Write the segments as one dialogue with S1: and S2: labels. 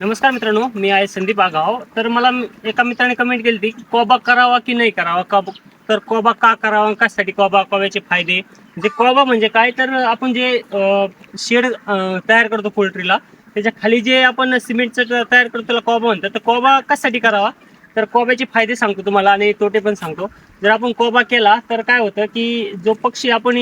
S1: नमस्कार मित्रांनो मी आहे संदीप आगाव. तर मला एका मित्राने कमेंट केली होती कोबा करावा की नाही करावा? कॉब तर कोबा का करावा कशासाठी कोबा कोब्याचे फायदे? म्हणजे कोबा म्हणजे काय? तर आपण जे शेड तयार करतो पोल्ट्रीला त्याच्याखाली जे आपण सिमेंटचं तयार करतो त्याला कोबा म्हणतात. तर कोबा कशासाठी करावा? तर कोब्याचे फायदे सांगतो तुम्हाला आणि तोटे पण सांगतो. जर आपण कोबा केला तर काय होतं की जो पक्षी आपण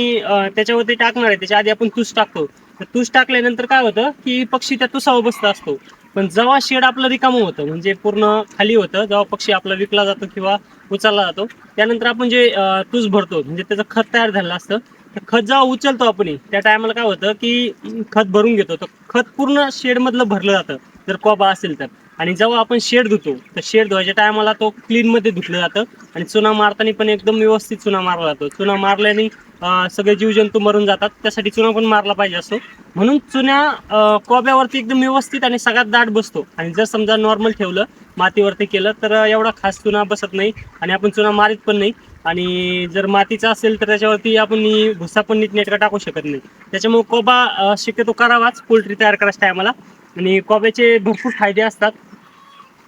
S1: त्याच्यावरती टाकणार आहे त्याच्या आधी आपण तुस टाकतो. तर तुस टाकल्यानंतर काय होतं की पक्षी त्या तुसावर बसत असतो. पण जेव्हा शेड आपलं रिकामं होतं म्हणजे पूर्ण खाली होतं जेव्हा पक्षी आपला विकला जातो किंवा उचलला जातो त्यानंतर आपण जे तूस तुस भरतो म्हणजे त्याचं खत तयार झालेलं असतं. तर खत जेव्हा उचलतो आपण त्या टायमाला काय होतं की खत भरून घेतो. तर खत पूर्ण शेडमधलं भरलं जातं जर कोबा असेल तर. आणि जेव्हा आपण शेड धुतो तर शेड धुवायच्या टायमाला तो क्लीनमध्ये धुतलं जातं. आणि चुना मारताना पण एकदम व्यवस्थित चुना मारला जातो. चुना मारल्याने सगळे जीवजंतू मरून जातात. त्यासाठी चुना पण मारला पाहिजे असतो. म्हणून चुन्या कोब्यावरती एकदम व्यवस्थित आणि सगळ्यात दाट बसतो. आणि जर समजा नॉर्मल ठेवलं मातीवरती केलं तर एवढा खास चुना बसत नाही आणि आपण चुना मारीत पण नाही. आणि जर मातीचा असेल तर त्याच्यावरती आपण भुसा पण नीट नेटका टाकू शकत नाही. त्याच्यामुळे कोबा शक्यतो करावाच. पोल्ट्री तयार करायच्या टायमाला. आणि कोब्याचे भरपूर फायदे असतात.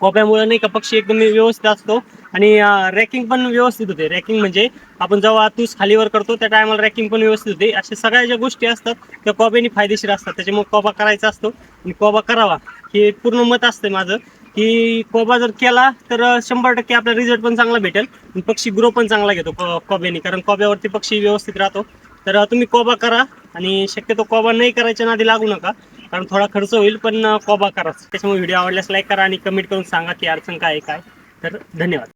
S1: कोब्यामुळे नाही का पक्षी एकदम व्यवस्थित असतो. आणि रॅकिंग पण व्यवस्थित होते. रॅकिंग म्हणजे आपण जेव्हा तूस खालीवर करतो त्या टायमाला रॅकिंग पण व्यवस्थित होते. अशा सगळ्या ज्या गोष्टी असतात त्या कॉब्याने फायदेशीर असतात. त्याच्यामुळे कोबा करायचा असतो. आणि कोबा करावा हे पूर्ण मत असतं माझं. की कोबा जर केला तर शंभर टक्के आपला रिझल्ट पण चांगला भेटेल. आणि पक्षी ग्रो पण चांगला घेतो कोब्याने. कारण कोब्यावरती पक्षी व्यवस्थित राहतो. तर तुम्ही कोबा करा. आणि शक्यतो कोबा नाही करायच्या नादी लागू नका. कारण थोडा खर्च होईल पण कोबा कराच त्याच्यामुळे व्हिडिओ आवडल्यास लाईक करा आणि कमेंट करून सांगा की अडचण काय काय. तर धन्यवाद.